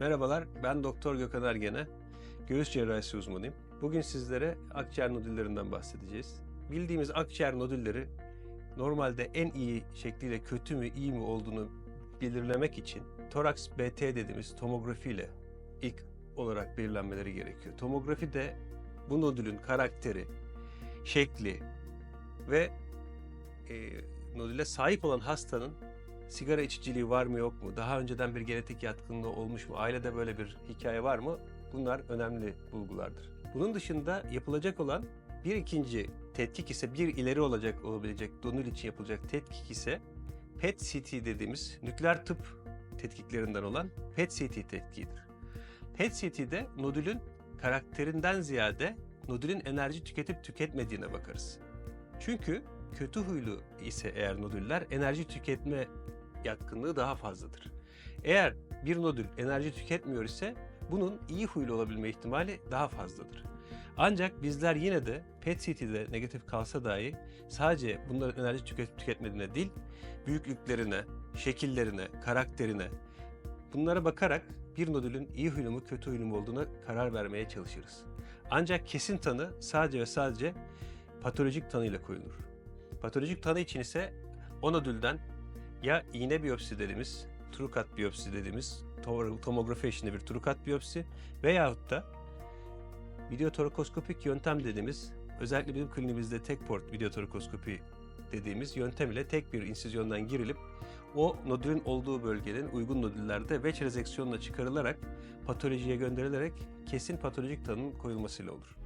Merhabalar, ben Doktor Gökhan Ergene. Göğüs cerrahisi uzmanıyım. Bugün sizlere akciğer nodüllerinden bahsedeceğiz. Bildiğimiz akciğer nodülleri normalde en iyi şekliyle kötü mü iyi mi olduğunu belirlemek için toraks BT dediğimiz tomografi ile ilk olarak belirlenmeleri gerekiyor. Tomografi de bu nodülün karakteri, şekli ve e, nodüle sahip olan hastanın sigara içiciliği var mı yok mu? Daha önceden bir genetik yatkınlığı olmuş mu? Ailede böyle bir hikaye var mı? Bunlar önemli bulgulardır. Bunun dışında yapılacak olan bir ikinci tetkik ise bir ileri olacak olabilecek nodül için yapılacak tetkik ise PET-CT dediğimiz nükleer tıp tetkiklerinden olan PET-CT tetkiğidir. PET-CT'de nodülün karakterinden ziyade nodülün enerji tüketip tüketmediğine bakarız. Çünkü kötü huylu ise eğer nodüller enerji tüketme yatkınlığı daha fazladır. Eğer bir nodül enerji tüketmiyor ise bunun iyi huylu olabilme ihtimali daha fazladır. Ancak bizler yine de PET-CT'de negatif kalsa dahi sadece bunların enerji tüketip tüketmediğine değil, büyüklüklerine, şekillerine, karakterine bunlara bakarak bir nodülün iyi huylu mu kötü huylu mu olduğuna karar vermeye çalışırız. Ancak kesin tanı sadece ve sadece patolojik tanıyla koyulur. Patolojik tanı için ise o nodülden ya iğne biyopsi dediğimiz, trukat biyopsi dediğimiz to- tomografi eşliğinde bir trukat biyopsi veyahut da videotorakoskopik yöntem dediğimiz özellikle bizim klinimizde tek port videotorokoskopi dediğimiz yöntem ile tek bir insizyondan girilip o nodülün olduğu bölgenin uygun nodüllerde veç rezeksiyonla çıkarılarak patolojiye gönderilerek kesin patolojik tanının koyulmasıyla olur.